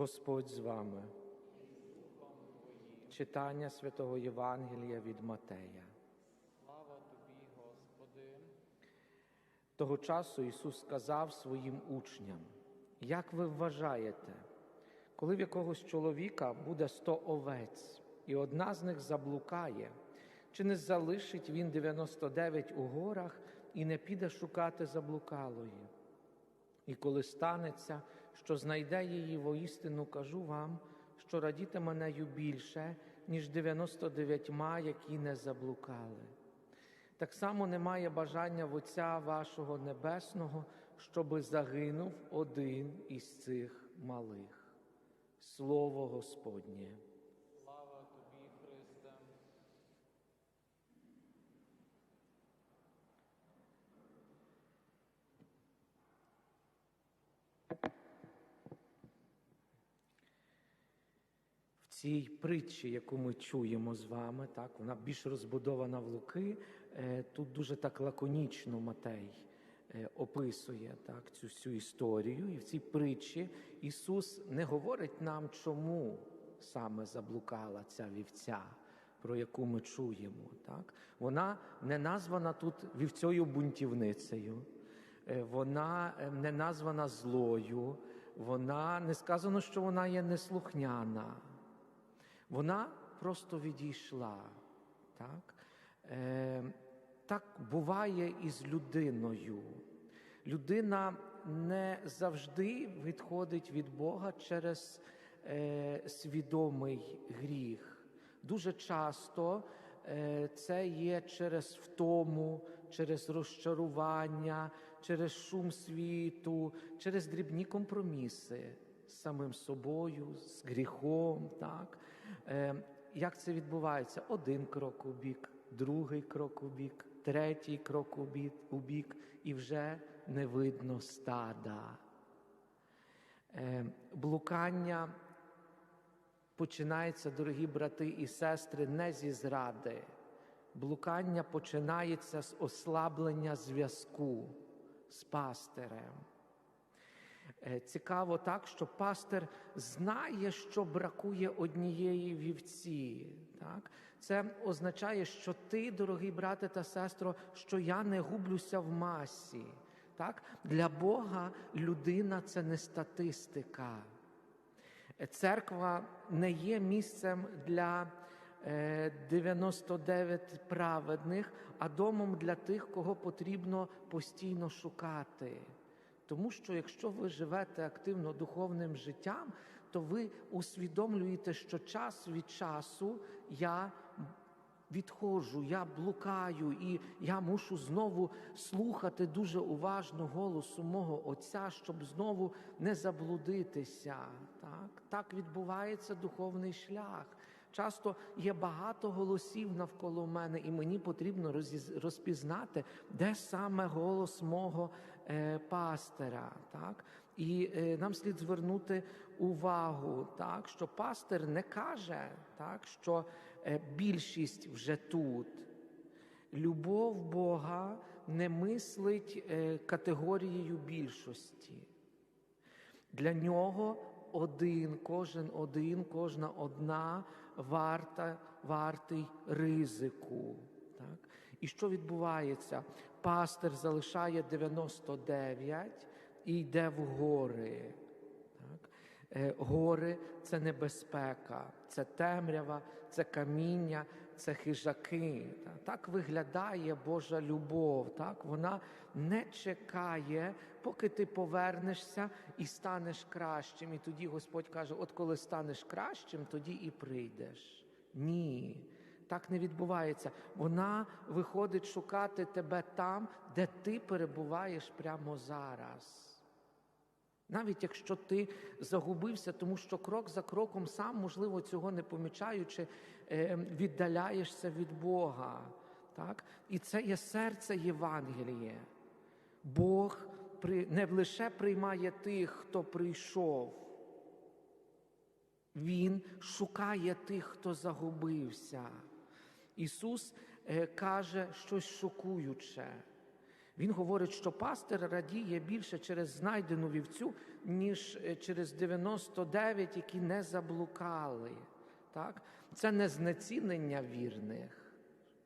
Господь з вами. Читання святого Євангелія від Матея. Слава тобі, Господи. Того часу Ісус сказав своїм учням: Як ви вважаєте, коли в якогось чоловіка буде сто овець, і одна з них заблукає, чи не залишить він 99 у горах і не піде шукати заблукалої? І коли станеться, що знайде її воістину, кажу вам, що радітиме нею більше, ніж 99, які не заблукали. Так само немає бажання в Отця вашого Небесного, щоби загинув один із цих малих. Слово Господнє. Слава тобі, Христе. В цій притчі, яку ми чуємо з вами, так, вона більш розбудована в Луки, е, тут дуже так лаконічно Матей е, описує так, цю всю історію. І в цій притчі Ісус не говорить нам, чому саме заблукала ця вівця, про яку ми чуємо. Так? Вона не названа тут вівцею бунтівницею, е, вона не названа злою, вона не сказано, що вона є неслухняна. Вона просто відійшла. Так? Е, так буває і з людиною. Людина не завжди відходить від Бога через е, свідомий гріх. Дуже часто е, це є через втому, через розчарування, через шум світу, через дрібні компроміси з самим собою, з гріхом. Так? Е, як це відбувається? Один крок у бік, другий крок у бік, третій крок у бік, і вже не видно стада. Е, блукання починається, дорогі брати і сестри, не зі зради. Блукання починається з ослаблення зв'язку з пастирем. Е, Цікаво так, що пастир знає, що бракує однієї вівці. Так? Це означає, що ти, дорогий брате та сестро, що я не гублюся в масі. Так? Для Бога людина це не статистика. Е, Церква не є місцем для е, 99 праведних, а домом для тих, кого потрібно постійно шукати. Тому що якщо ви живете активно духовним життям, то ви усвідомлюєте, що час від часу я відходжу, я блукаю, і я мушу знову слухати дуже уважно голосу мого Отця, щоб знову не заблудитися. Так, так відбувається духовний шлях. Часто є багато голосів навколо мене, і мені потрібно розпізнати, де саме голос мого е, пастира. Так? І е, нам слід звернути увагу, так, що пастир не каже, так, що е, більшість вже тут. Любов Бога не мислить категорією більшості. Для нього один, кожен один, кожна одна варта, вартий ризику. Так? І що відбувається? Пастир залишає 99 і йде в гори. Так? Е, Гори це небезпека, це темрява, це каміння, це хижаки. Так виглядає Божа любов. Так? Вона не чекає, поки ти повернешся і станеш кращим. І тоді Господь каже: от коли станеш кращим, тоді і прийдеш. Ні. Так не відбувається. Вона виходить шукати тебе там, де ти перебуваєш прямо зараз. Навіть якщо ти загубився, тому що крок за кроком сам, можливо, цього не помічаючи, е, віддаляєшся від Бога. Так? І це є серце Євангеліє. Бог не лише приймає тих, хто прийшов, Він шукає тих, хто загубився. Ісус е, каже щось шокуюче. Він говорить, що пастир радіє більше через знайдену вівцю, ніж е, через 99, які не заблукали. Так? Це не знецінення вірних.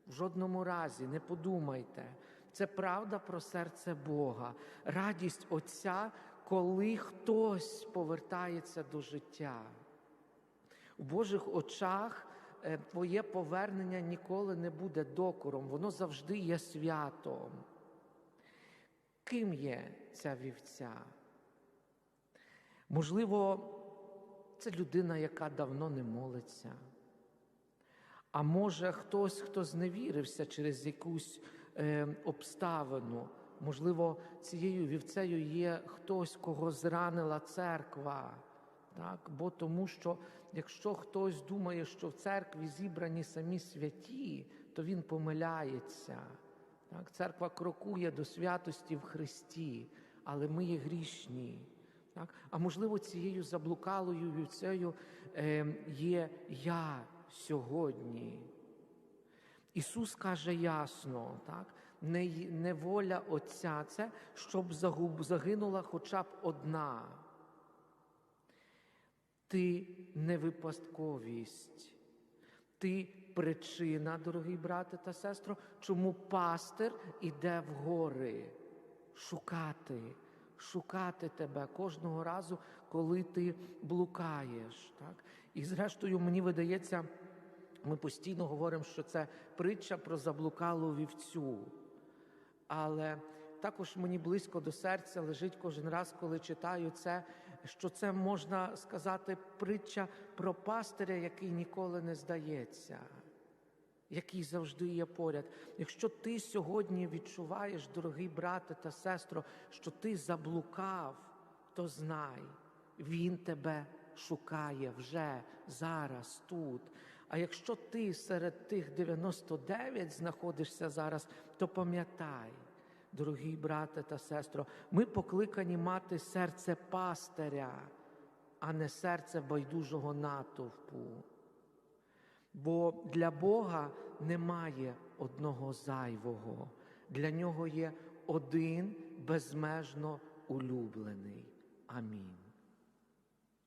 В жодному разі не подумайте. Це правда про серце Бога, радість Отця, коли хтось повертається до життя. У Божих очах е, твоє повернення ніколи не буде докором, воно завжди є святом. Ким є ця вівця? Можливо, це людина, яка давно не молиться. А може, хтось, хто зневірився через якусь е, обставину. Можливо, цією вівцею є хтось, кого зранила церква. Так? Бо тому що якщо хтось думає, що в церкві зібрані самі святі, то він помиляється. Так? Церква крокує до святості в Христі, але ми є грішні. Так? А можливо, цією заблукалою вівцею е, є я сьогодні. Ісус каже ясно, так? Не, не воля Отця це, щоб загуб, загинула хоча б одна. Ти не випадковість. Ти причина, дорогий брате та сестро, чому пастир іде в гори шукати, шукати тебе кожного разу, коли ти блукаєш. Так? І зрештою, мені видається, ми постійно говоримо, що це притча про заблукалу вівцю. Але також мені близько до серця лежить кожен раз, коли читаю це, що це можна сказати притча про пастиря, який ніколи не здається, який завжди є поряд. Якщо ти сьогодні відчуваєш, дорогий брате та сестро, що ти заблукав, то знай, він тебе шукає вже зараз тут. А якщо ти серед тих 99 знаходишся зараз, то пам'ятай, дорогі брате та сестро, ми покликані мати серце пастиря, а не серце байдужого натовпу. Бо для Бога немає одного зайвого, для нього є один безмежно улюблений. Амінь.